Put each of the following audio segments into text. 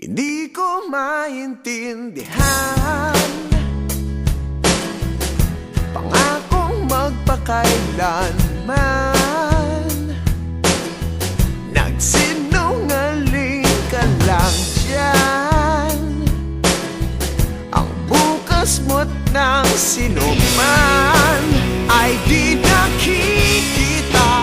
Hindi ko maintindihan. Pangakong magpakailanman. Nagsinungaling ka lang dyan. Ang bukas mo't ng sinuman Ay di nakikita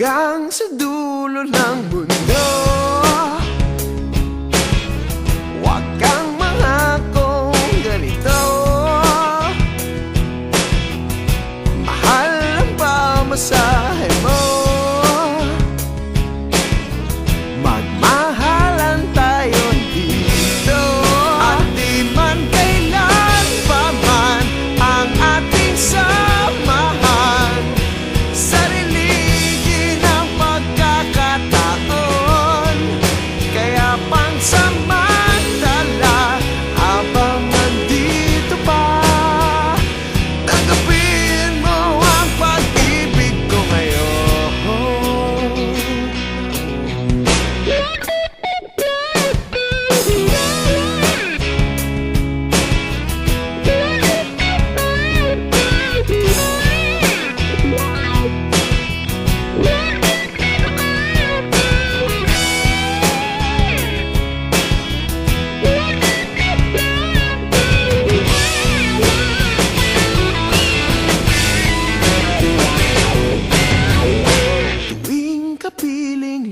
Hanggang sa dulo ng mundo. Huwag kang mangakong ganito. Mahal ang pamasahe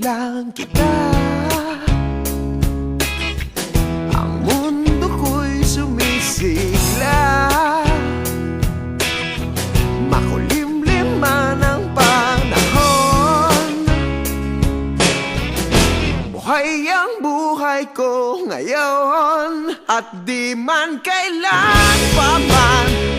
lang kita. Ang mundo ko'y sumisigla. Makulimlim man ang panahon. Buhay ang buhay ko ngayon. At di man kailan pa man